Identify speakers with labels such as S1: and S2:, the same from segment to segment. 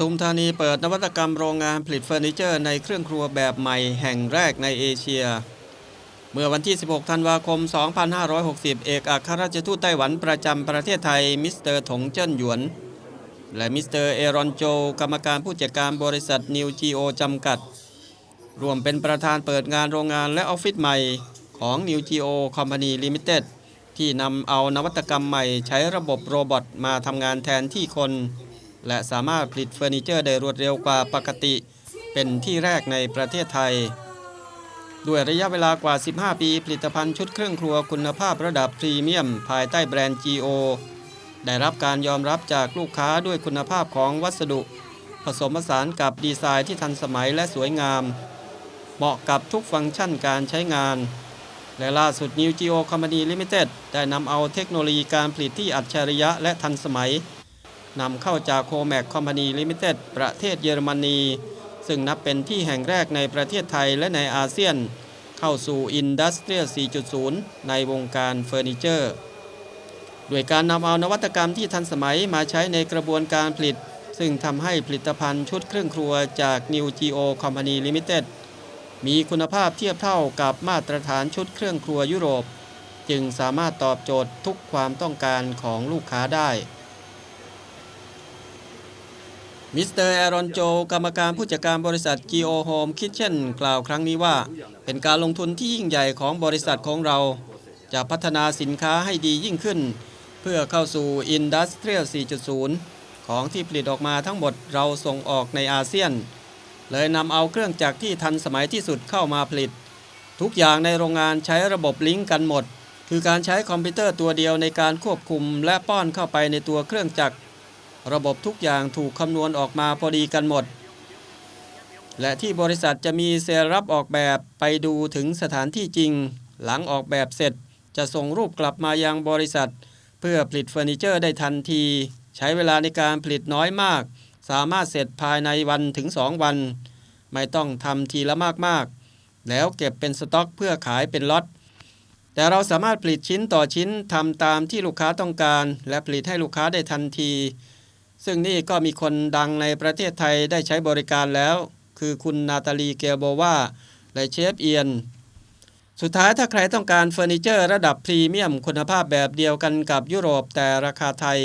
S1: ทุมธานีเปิดนวัตกรรมโรงงานผลิตเฟอร์นิเจอร์ในเครื่องครัวแบบใหม่แห่งแรกในเอเชีย เมื่อวันที่ 16 ธันวาคม 2560 เอกอัครราชทูตไต้หวันประจำประเทศไทย มิสเตอร์ถงเจิ้นหยวน และมิสเตอร์เอรอนโจ กรรมการผู้จัดการบริษัทนิวจีโอจำกัด รวมเป็นประธานเปิดงานโรงงานและออฟฟิศใหม่ของ New Geo Company Limited ที่นำเอานวัตกรรมใหม่ใช้ระบบโรบอทมาทำงานแทนที่คน และสามารถผลิตเฟอร์นิเจอร์ได้รวดเร็วกว่าปกติ เป็นที่แรกในประเทศไทย ด้วยระยะเวลากว่า 15 ปี ผลิตภัณฑ์ชุดเครื่องครัวคุณภาพระดับพรีเมียม ภายใต้แบรนด์ GO ได้รับการยอมรับจากลูกค้าด้วยคุณภาพของวัสดุ ผสมผสานกับดีไซน์ที่ทันสมัยและสวยงาม เหมาะกับทุกฟังก์ชันการใช้งาน และล่าสุด New Geo Company Limited ได้นำเอาเทคโนโลยีการผลิตที่อัจฉริยะและทันสมัย นำเข้าจาก Comac Company Limited ประเทศเยอรมนี ซึ่งนับเป็นที่แห่งแรกในประเทศไทยและในอาเซียน เข้าสู่ Industrial 4.0 ในวงการเฟอร์นิเจอร์ด้วยการนำเอานวัตกรรมที่ทันสมัยมาใช้ในกระบวนการผลิต ซึ่งทำให้ผลิตภัณฑ์ชุดเครื่องครัวจาก New Geo Company Limited มีคุณภาพเทียบเท่ากับมาตรฐานชุดเครื่องครัวยุโรป จึงสามารถตอบโจทย์ทุกความต้องการของลูกค้าได้ มิสเตอร์แอรอนโจ กรรมการผู้จัดการบริษัท Geo Home Kitchen กล่าวครั้งนี้ว่า เป็นการลงทุนที่ยิ่งใหญ่ของบริษัทของเรา จะพัฒนาสินค้าให้ดียิ่งขึ้น เพื่อเข้าสู่ Industrial 4.0 ของที่ผลิตออกมาทั้งหมดเราส่งออกในอาเซียน เลยนำเอาเครื่องจักรที่ทันสมัยที่สุดเข้ามาผลิต ทุกอย่างในโรงงานใช้ระบบลิงก์กันหมด คือการใช้คอมพิวเตอร์ตัวเดียวในการควบคุมและป้อนเข้าไปในตัวเครื่องจักร ระบบทุกอย่างถูกคำนวณออกมาพอดีกันหมด และที่บริษัทจะมีเซลล์รับออกแบบไปดูถึงสถานที่จริง หลังออกแบบเสร็จจะส่งรูปกลับมายังบริษัท เพื่อผลิตเฟอร์นิเจอร์ได้ทันที ใช้เวลาในการผลิตน้อยมาก สามารถเสร็จภายในวันถึง 2 วัน ไม่ต้องทำทีละมากๆ แล้วเก็บเป็นสต็อกเพื่อขายเป็นล็อตแต่เราสามารถผลิตชิ้นต่อชิ้นทำตามที่ลูกค้าต้องการ และผลิตให้ลูกค้าได้ทันที ซึ่งนี่ก็มีคนดังในประเทศไทยได้ใช้บริการแล้ว คือคุณนาตาลีเกลโบวาและเชฟเอียน สุดท้ายถ้าใครต้องการเฟอร์นิเจอร์ระดับพรีเมียมคุณภาพแบบเดียวกันกับยุโรปแต่ราคาไทย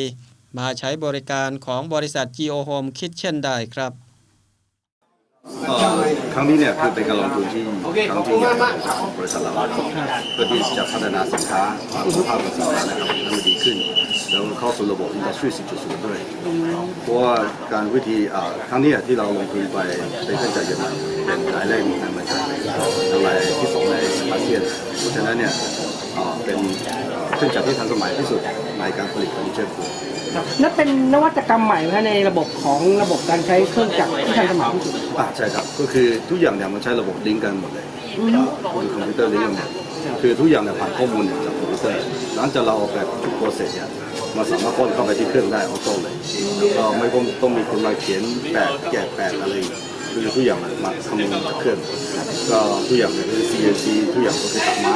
S1: มาใช้บริการของบริษัท Geo Home Kitchen ได้ครับ
S2: เอ่อครั้งนี้เนี่ยคือเป็นการลงทุนที่ครั้งที่ใหญ่ของบริษัทเราเพื่อที่จะพัฒนาสินค้าความคุณภาพของสินค้านะครับให้มันดีขึ้น แล้วเข้าสู่ระบบ Industry 4.0ด้วยเพราะว่าการวิธีเอ่อครั้งเนี้ยที่เราลงทุนไปเป็นเครื่องจักรเยอรมันเป็นรายแรกในเมืองไทยและรายที่สองในอาเซียนเพราะฉะนั้นเนี่ยเอ่อเป็นเอ่อเครื่องจักรที่ทันสมัยที่สุดในการผลิตเฟอร์นิเจอร์ครัว
S3: ครับนั่นเป็นนวัตกรรมใหม่ไหมฮะในระบบของระบบการใช้เครื่องจักรที่ทันสมัยที่สุด
S2: อ่าใช่ครับก็คือทุกอย่างเนี่ยมันใช้ระบบลิงก์กันหมดเลยคือคอมพิวเตอร์ลิงก์กันหมดคือทุกอย่างเนี่ยผ่านข้อมูลเนี่ยจากคอมพิวเตอร์หลังจากเราออกแบบทุกโปรเซสเนี่ย มันสามารถป้นเข้าไปที่เครื่องได้ออโต้เลยแล้วก็ไม่ต้องต้องมีคนมาเขียนแปดแกะแปดอะไรคือทุกอย่างมันมาคำนวณจากเครื่องก็ทุกอย่างเนี่ยคือ CNC ทุกอย่างก็คือตัดไม้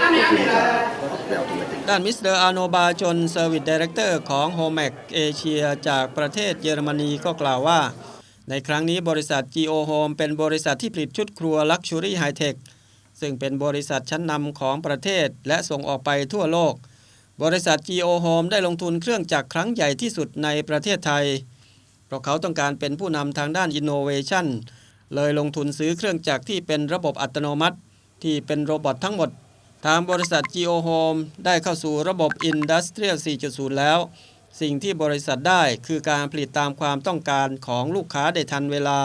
S2: ก็คือจะออกแบบอัตโนมัติ
S1: ด้านมิสเตอร์อาโนบาจนเซอร์วิสดีเรคเตอร์ของ h o m e c เอเชียจากประเทศเยอรมนีก็กล่าวว่า ในครั้งนี้บริษัท Geo Home เป็นบริษัทที่ผลิตชุดครัว Luxury High Tech ซึ่งเป็นบริษัทชั้นนำของประเทศและส่งออกไปทั่วโลก บริษัท Geo Home ได้ลงทุนเครื่องจักรครั้งใหญ่ที่สุดในประเทศไทย เพราะเขาต้องการเป็นผู้นำทางด้าน Innovation เลยลงทุนซื้อเครื่องจักรที่เป็นระบบอัตโนมัติ ที่เป็นโรบอททั้งหมด ทางบริษัท Geo Home ได้เข้าสู่ระบบ Industrial 4.0 แล้ว สิ่งที่บริษัทได้คือการผลิตตามความต้องการของลูกค้าได้ทันเวลา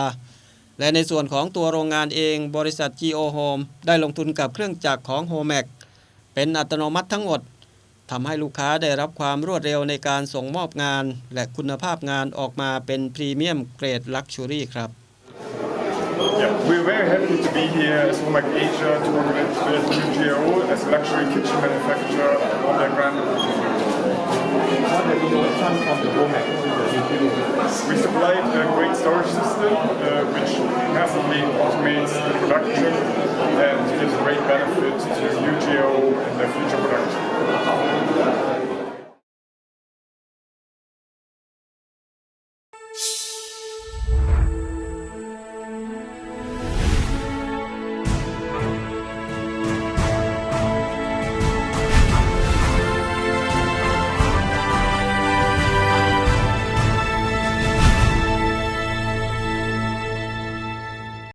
S1: และในส่วนของตัวโรงงานเอง บริษัท Geo Home ได้ลงทุนกับเครื่องจักรของ Homac เป็นอัตโนมัติทั้งหมด ทำให้ลูกค้าได้รับความรวดเร็วในการส่งมอบงาน และคุณภาพงานออกมาเป็นพรีเมียมเกรดลักชัวรี่ครับ
S4: Yeah, we're very happy to be here as Womack Asia to work with, with UGO as a luxury kitchen manufacturer on their brand. We supplied a great storage system uh, which massively automates the production and gives a great benefit to UGO and their future production.